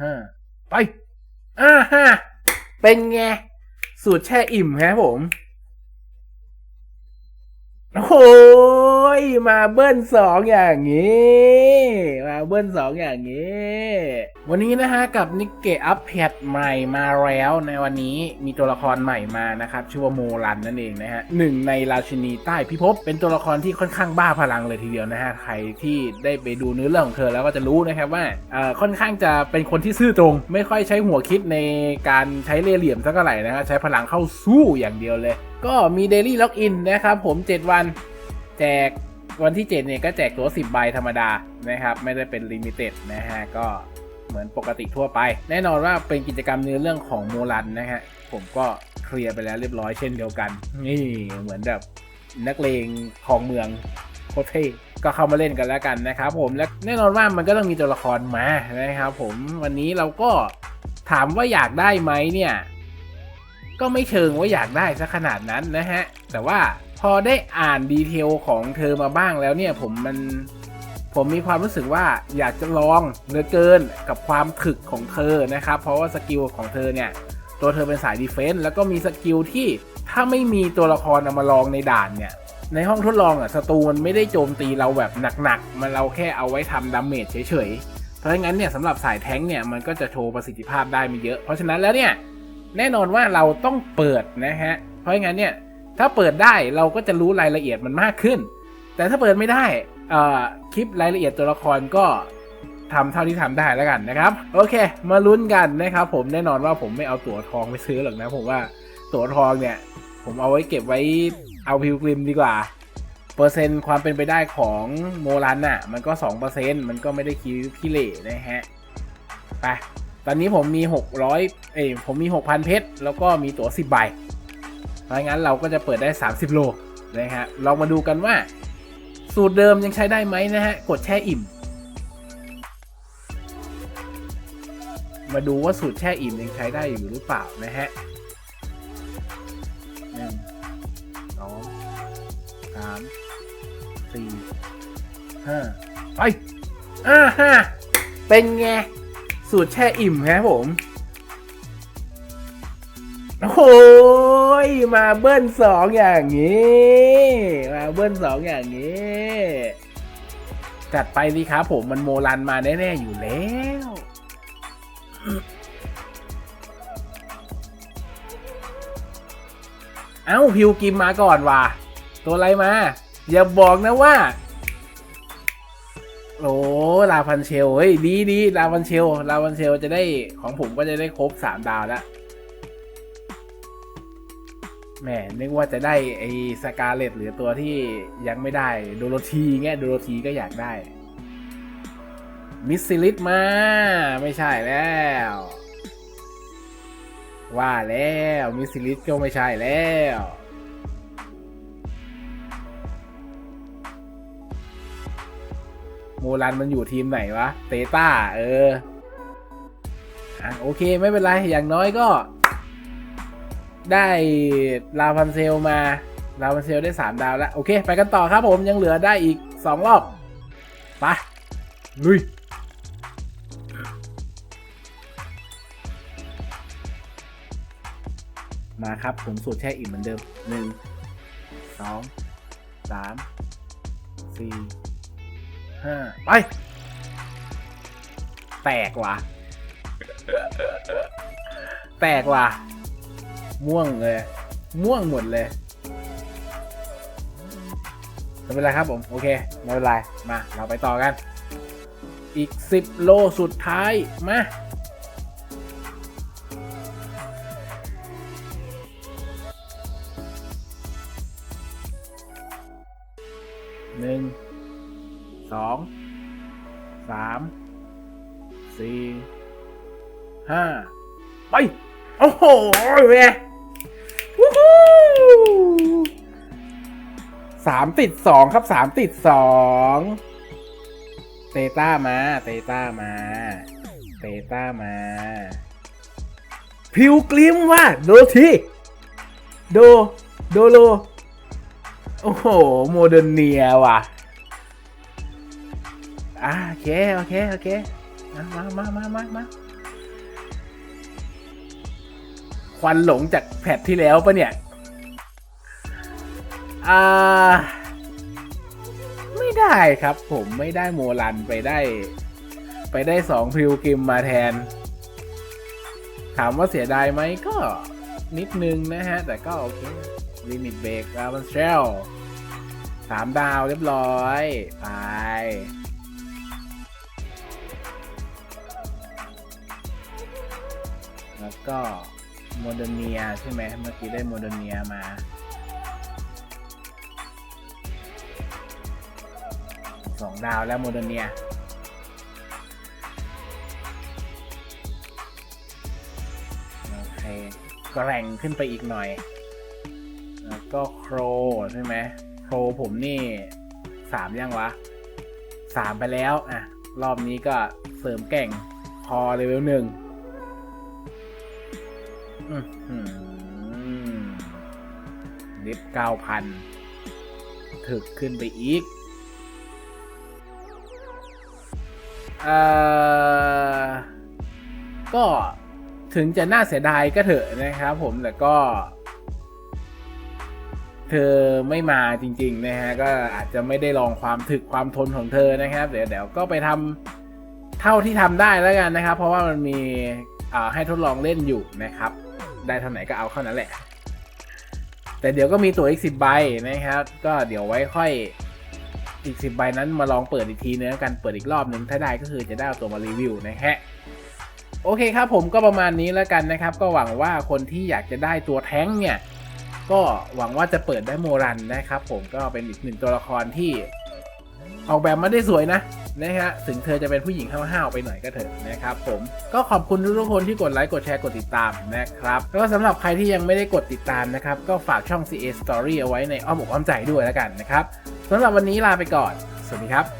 ห้าไปอ่าฮะเป็นไง สูตรแช่อิ่มครับผม โอ้ยมาเบิ้ลสองอย่างนี้ มาเบิ้ลสองอย่างนี้ วันนี้นะฮะกับนิกเกอัพแพดใหม่มาแล้วในวันนี้มีตัวละครใหม่มานะครับ ชื่อว่าโมรันนั่นเองนะฮะหนึ่งในราชินีใต้พิภพเป็นตัวละครที่ค่อนข้างบ้าพลังเลยทีเดียวนะฮะใครที่ได้ไปดูเนื้อเรื่องของเธอแล้วก็จะรู้นะครับว่าเอ่อค่อนข้างจะเป็นคนที่ซื่อตรง ไม่ค่อยใช้หัวคิดในการใช้เล่ห์เหลี่ยมสักเท่าไหร่นะฮะใช้พลังเข้าสู้อย่างเดียวเลย ก็มีเดลี่ล็อกอินนะครับผม 7 วันแจกวันที่ 7 เนี่ยก็แจกตัว 10 ใบธรรมดานะครับ ไม่ได้เป็นลิมิเต็ดนะฮะ ก็เหมือนปกติทั่วไป แน่นอนว่าเป็นกิจกรรมเนื้อเรื่องของโมรันนะฮะ ผมก็เคลียร์ไปแล้วเรียบร้อยเช่นเดียวกัน นี่เหมือนแบบนักเลงของเมืองโคตรเท่ก็เข้ามาเล่นกันแล้วกันนะครับผมและแน่นอนว่ามันก็ต้องมีตัวละครมานะครับผมวันนี้เราก็ถามว่าอยากได้ไหมเนี่ย ก็ไม่เชิงว่าอยากได้ซะขนาดนั้นนะฮะ แต่ว่าพอได้อ่านดีเทลของเธอมาบ้างแล้วเนี่ยผมมันผมมีความรู้สึกว่าอยากจะลองเหลือเกินกับความถึกของเธอนะครับ เพราะว่าสกิลของเธอเนี่ย ตัวเธอเป็นสายดีเฟนส์แล้วก็มีสกิลที่ถ้าไม่มีตัวละครเอามาลองในด่านเนี่ยในห้องทดลองอะศัตรูมันไม่ได้โจมตีเราแบบหนักๆ มันเราแค่เอาไว้ทำดาเมจเฉยๆ เพราะงั้นเนี่ยสำหรับสายแท้งเนี่ยมันก็จะโชว์ประสิทธิภาพได้ไม่เยอะ เพราะฉะนั้นแล้วเนี่ย แน่นอนว่าเราต้องเปิดนะฮะ เพราะงั้นเนี่ยถ้าเปิดได้เราก็จะรู้รายละเอียดมันมากขึ้น แต่ถ้าเปิดไม่ได้คลิปรายละเอียดตัวละครก็ทำเท่าที่ทำได้แล้วกันนะครับ โอเค มาลุ้นกันนะครับผมแน่นอนว่าผมไม่เอาตั๋วทองไปซื้อหรอกนะ ผมว่าตั๋วทองเนี่ย ผมเอาไว้เก็บไว้เอาพิวกริมดีกว่า เปอร์เซ็นต์ความเป็นไปได้ของโมรันน่ะ มันก็ 2%มันก็ไม่ได้คิวขี้เหร่นะฮะ ไป อนนี้ผมมี600เอ้ยผมมี 6,000 เพชร แล้วก็มีตั๋ว 10 ใบเพราะงั้นเราก็จะเปิดได้ 30 โลนะฮะลองมาดูกันว่า สูตรเดิมยังใช้ได้ไหมนะฮะ กดแช่อิ่ม มาดูว่าสูตรแช่อิ่มยังใช้ได้อยู่หรือเปล่านะฮะหนึ่งสองสามสี่ห้าไปอ่าฮะเป็นไง สูตรแช่อิ่มครับผม โอ้ยมาเบิ้ลสองอย่างนี้ มาเบิ้ลสองอย่างนี้ จัดไปสิครับผมมันโมรันมาแน่ ๆ อยู่แล้วเอ้าพิวกิมมาก่อนว่ะ ตัวอะไรมา อย่าบอกนะว่า โอ้ลาพันเชลเฮ้ยดีดีลาพันเชลลาพันเชลจะได้ของผมก็จะได้ครบสามดาวแล้วแหมนึกว่าจะได้ไอ้สกาเลตหรือตัวที่ยังไม่ได้โดโรธีเงี้ยโดโรธีก็อยากได้ มิสซิลิสมา ไม่ใช่แล้ว ว่าแล้วมิสซิลิสก็ไม่ใช่แล้ว โมรันมันอยู่ทีมไหนวะ เตต้า เออ อะโอเคไม่เป็นไร อย่างน้อยก็ ได้ลาพันเซลมา ลาพันเซลได้ 3 ดาวแล้ว โอเค ไปกันต่อครับผมยังเหลือได้อีก 2 รอบ ไป ลุยมาครับ ผมสูตรแช่อิ่มเหมือนเดิมหนึ่งสองสามสี่ ห้าไป แตกว่ะ แตกว่ะ ม่วงเลย ม่วงหมดเลยไม่เป็นไรครับผม โอเค ไม่เป็นไร มา เราไปต่อกัน อีก 10 โลสุดท้าย มาหนึ่ง สองสามสี่ห้าไป โอ้โหเว้ยวู้ฮู้สามติดสองครับสามติดสองเตต้ามาเตต้ามาเตต้ามา พิวกลิมว่ะโดทีโด โดโล โอ้โห โมเดิร์นเนียว่ะ อะโอเค โอเค โอเค มามามามามามาควันหลงจากแพทที่แล้วปะเนี่ย อ่า ไม่ได้ครับผมไม่ได้โมลันไปได้ ไปได้สองพริวกิมมาแทน ถามว่าเสียดายไหมก็นิดนึงนะฮะ แต่ก็โอเคลิมิตเบรกอาวันเชลสามดาวเรียบร้อย ไป แล้วก็โมเดเนียใช่ไหมเมื่อกี้ได้โมเดเนียมา สองดาวแล้วโมเดเนียโอเคแกร่งขึ้นไปอีกหน่อย แล้วก็โครใช่ไหมโครผมนี่สามยังวะสามไปแล้ว อะ รอบนี้ก็เสริมแก่ง พอเลเวลหนึ่ง ลิฟเก้าพันถึกขึ้นไปอีก เอ่อ ก็ถึงจะน่าเสียดายก็เถอะนะครับผมแต่ก็ เธอไม่มาจริง ๆ นะฮะ ก็อาจจะไม่ได้ลองความถึกความทนของเธอนะครับ เดี๋ยวเดี๋ยวก็ไปทำเท่าที่ทำได้แล้วกันนะครับ เพราะว่ามันมีให้ทดลองเล่นอยู่นะครับ ได้เท่าไหนก็เอาเท่านั้นแหละ แต่เดี๋ยวก็มีตัวอีกสิบใบนะครับ ก็เดี๋ยวไว้ค่อยอีกสิบใบนั้นมาลองเปิดอีกทีเนึงแล้วกันเปิดอีกรอบหนึ่งถ้าได้ก็คือจะได้เอาตัวมารีวิวนะฮะโอเคครับผมก็ประมาณนี้แล้วกันนะครับ ก็หวังว่าคนที่อยากจะได้ตัวแท้งเนี่ย ก็หวังว่าจะเปิดได้โมรันนะครับ ผมก็เป็นอีกหนึ่งตัวละครที่ออกแบบมาได้สวยนะ นะฮะถึงเธอจะเป็นผู้หญิงห้าวๆไปหน่อยก็เถอะนะครับผมก็ขอบคุณทุกๆคนที่กดไลค์กดแชร์กดติดตามนะครับแล้วก็สำหรับใครที่ยังไม่ได้กดติดตามนะครับก็ฝากช่อง CA Story เอาไว้ในอ้อมอกอ้อมใจด้วยแล้วกันนะครับสำหรับวันนี้ลาไปก่อน สวัสดีครับ